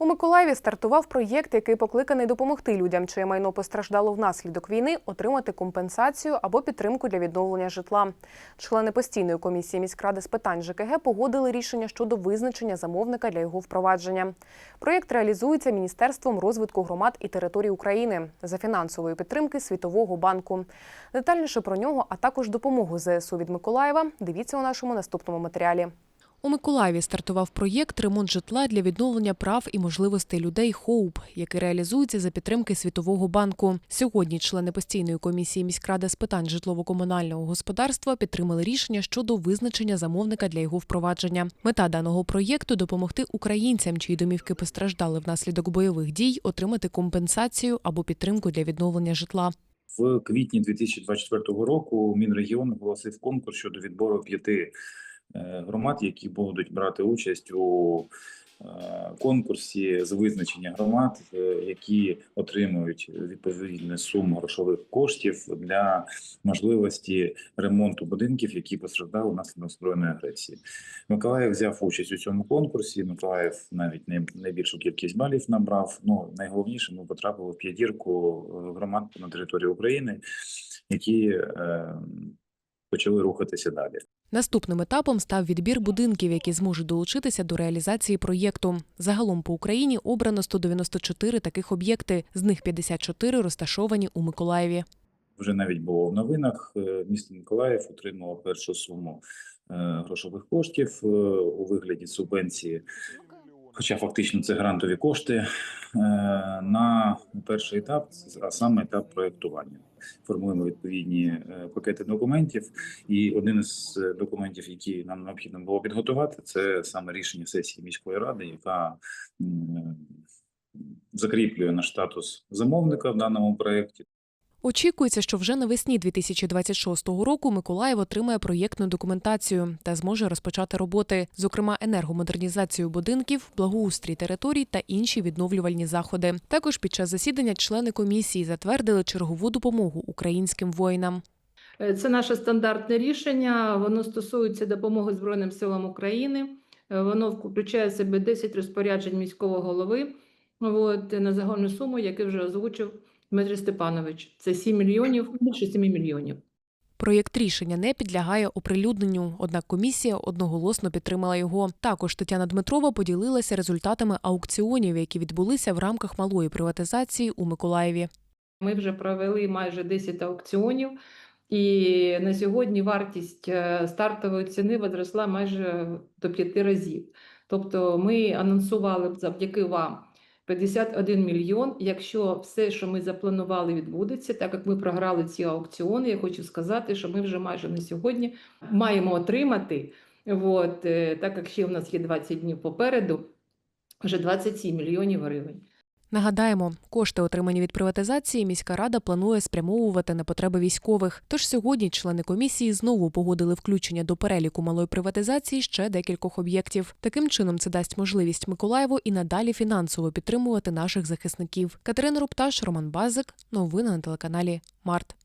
У Миколаєві стартував проєкт, який покликаний допомогти людям, чиє майно постраждало внаслідок війни, отримати компенсацію або підтримку для відновлення житла. Члени постійної комісії міськради з питань ЖКГ погодили рішення щодо визначення замовника для його впровадження. Проєкт реалізується Міністерством розвитку громад і територій України за фінансової підтримки Світового банку. Детальніше про нього, а також допомогу ЗСУ від Миколаєва. Дивіться у нашому наступному матеріалі. У Миколаєві стартував проєкт ремонт житла для відновлення прав і можливостей людей «Хоуп», який реалізується за підтримки Світового банку. Сьогодні члени постійної комісії міськради з питань житлово-комунального господарства підтримали рішення щодо визначення замовника для його впровадження. Мета даного проєкту допомогти українцям, чиї домівки постраждали внаслідок бойових дій, отримати компенсацію або підтримку для відновлення житла. В квітні 2024 року Мінрегіон оголосив конкурс щодо відбору п'яти громад, які будуть брати участь у е, конкурсі з визначення громад, е, які отримують відповідну суму грошових коштів для можливості ремонту будинків, які постраждали внаслідок збройної агресії. Миколаїв взяв участь у цьому конкурсі. Миколаїв навіть най- найбільшу кількість балів набрав. Ну найголовніше, ми потрапили в п'ятірку е, громад на території України, які е, почали рухатися далі. Наступним етапом став відбір будинків, які зможуть долучитися до реалізації проєкту. Загалом по Україні обрано 194 таких об'єкти, з них 54 розташовані у Миколаєві. Вже навіть було в новинах. е, Місто Миколаїв отримало першу суму е, грошових коштів е, у вигляді субвенції. Хоча фактично це грантові кошти е, на перший етап, а саме етап проєктування. Формуємо відповідні е, пакети документів, і один із е, документів, які нам необхідно було підготувати, це саме рішення сесії міської ради, яка закріплює наш статус замовника в даному проєкті. Очікується, що вже навесні 2026 року Миколаїв отримає проєктну документацію та зможе розпочати роботи, зокрема енергомодернізацію будинків, благоустрій територій та інші відновлювальні заходи. Також під час засідання члени комісії затвердили чергову допомогу українським воїнам. Е, Це наше стандартне рішення. Воно стосується допомоги Збройним силам України. Е, Воно включає в себе 10 розпоряджень міського голови от, на загальну суму, яку вже озвучив Дмитрий Степанович. Це 7 мільйонів, більше 7 мільйонів. Проєкт рішення не підлягає оприлюдненню, однак комісія одноголосно підтримала його. Також Тетяна Дмитрова поділилася результатами аукціонів, які відбулися в рамках малої приватизації у Миколаєві. Ми вже провели майже 10 аукціонів, і на сьогодні вартість е, стартової ціни відросла майже до 5 разів. Тобто ми анонсували завдяки вам 51 мільйон. Якщо все, що ми запланували, відбудеться, так як ми програли ці аукціони, я хочу сказати, що ми вже майже на сьогодні маємо отримати, от, е, так як ще у нас є 20 днів попереду, вже 27 мільйонів гривень. Нагадаємо, кошти, отримані від приватизації, міська рада планує спрямовувати на потреби військових. Тож сьогодні члени комісії знову погодили включення до переліку малої приватизації ще декількох об'єктів. Таким чином, це дасть можливість Миколаєву і надалі фінансово підтримувати наших захисників. Катерина Рупташ, Роман Базик. Новини на телеканалі Март.